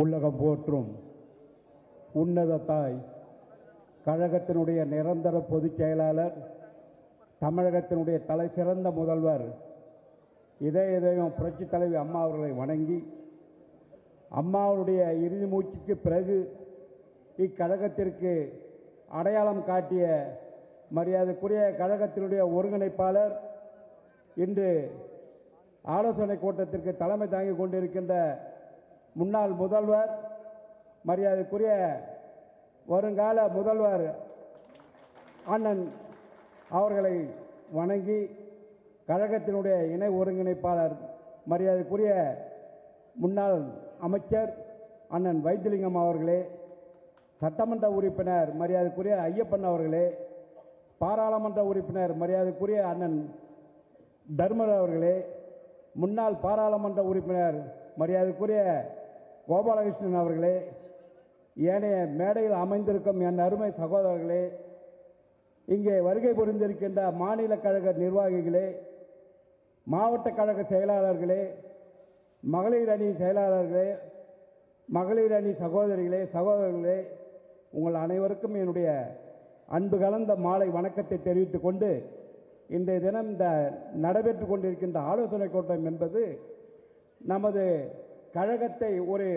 உள்ளகம் போற்றும் உன்னத தாய் கழகத்தினுடைய நிரந்தர பொதுச் செயலாளர் தமிழகத்தினுடைய தலை சிறந்த முதல்வர் இதய இதயம் புரட்சித் தலைவி அம்மா அவர்களை வணங்கி அம்மாவுடைய இறுதி மூச்சுக்கு பிறகு இக்கழகத்திற்கு அடையாளம் காட்டிய மரியாதைக்குரிய கழகத்தினுடைய ஒருங்கிணைப்பாளர் இன்று ஆலோசனை கூட்டத்திற்கு தலைமை தாங்கிக் கொண்டிருக்கின்ற முன்னாள் முதல்வர் மரியாதைக்குரிய வருங்கால முதல்வர் அண்ணன் அவர்களை வணங்கி கழகத்தினுடைய இணை ஒருங்கிணைப்பாளர் மரியாதைக்குரிய முன்னாள் அமைச்சர் அண்ணன் வைத்திலிங்கம் அவர்களே சட்டமன்ற உறுப்பினர் மரியாதைக்குரிய ஐயப்பன் அவர்களே பாராளுமன்ற உறுப்பினர் மரியாதைக்குரிய அண்ணன் தர்மர் அவர்களே முன்னாள் பாராளுமன்ற உறுப்பினர் மரியாதைக்குரிய கோபாலகிருஷ்ணன் அவர்களே ஏனைய மேடையில் அமைந்திருக்கும் என் அருமை சகோதரர்களே இங்கே வருகை புரிந்திருக்கின்ற மாநில கழக நிர்வாகிகளே மாவட்ட கழக செயலாளர்களே மகளிர் அணி செயலாளர்களே மகளிர் அணி சகோதரிகளே சகோதரர்களே உங்கள் அனைவருக்கும் என்னுடைய அன்பு கலந்த மாலை வணக்கத்தை தெரிவித்துக் கொண்டு இன்றைய தினம் இந்த நடைபெற்றுக் கொண்டிருக்கின்ற ஆலோசனை கூட்டம் என்பது நமது கழகத்தை ஒரு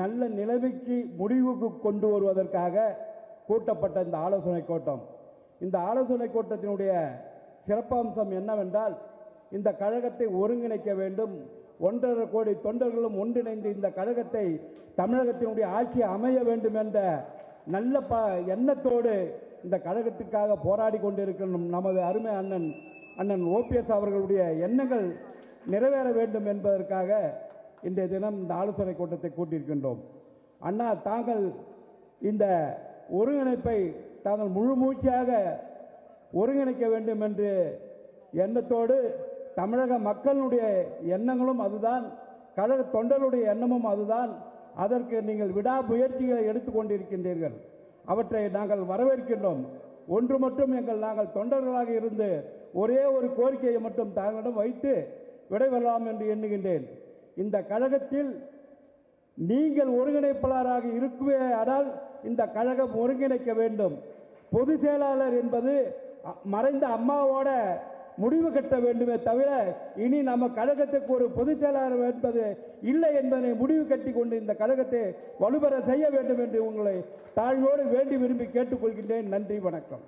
நல்ல நிலைமைக்கு முடிவுக்கு கொண்டு வருவதற்காக கூட்டப்பட்ட இந்த ஆலோசனை கூட்டம். இந்த ஆலோசனை கூட்டத்தினுடைய சிறப்பம்சம் என்னவென்றால் இந்த கழகத்தை ஒருங்கிணைக்க வேண்டும். ஒன்றரை கோடி தொண்டர்களும் ஒன்றிணைந்து இந்த கழகத்தை தமிழகத்தினுடைய ஆட்சி அமைய வேண்டும் என்ற நல்ல ப எண்ணத்தோடு இந்த கழகத்திற்காக போராடி கொண்டிருக்கணும் நமது அருமை அண்ணன் அண்ணன் ஓபிஎஸ் அவர்களுடைய எண்ணங்கள் நிறைவேற வேண்டும் என்பதற்காக இன்றைய தினம் இந்த ஆலோசனை கூட்டத்தை கூட்டியிருக்கின்றோம். அண்ணா தாங்கள் இந்த ஒருங்கிணைப்பை தாங்கள் முழு மூச்சியாக ஒருங்கிணைக்க வேண்டும் என்று எண்ணத்தோடு தமிழக மக்களுடைய எண்ணங்களும் அதுதான் கழக தொண்டருடைய எண்ணமும் அதுதான். அதற்கு நீங்கள் விடாமுயற்சிகளை எடுத்துக்கொண்டிருக்கின்றீர்கள் அவற்றை நாங்கள் வரவேற்கின்றோம். ஒன்று மட்டும் எங்கள் நாங்கள் தொண்டர்களாக இருந்து ஒரே ஒரு கோரிக்கையை மட்டும் தாங்களிடம் வைத்து விடைபெறலாம் என்று எண்ணுகின்றேன். இந்த கழகத்தில் நீங்கள் ஒருங்கிணைப்பாளராக இருக்குவே ஆனால் இந்த கழகம் ஒருங்கிணைக்க வேண்டும். பொது செயலாளர் என்பது மறைந்த அம்மாவோட முடிவு கட்ட வேண்டுமே தவிர இனி நம்ம கழகத்துக்கு ஒரு பொதுச் செயலாளர் என்பது இல்லை என்பதை முடிவு கட்டி கொண்டு இந்த கழகத்தை வலுப்பெற செய்ய வேண்டும் என்று உங்களை தாழ்வோடு வேண்டி விரும்பி கேட்டுக்கொள்கின்றேன். நன்றி வணக்கம்.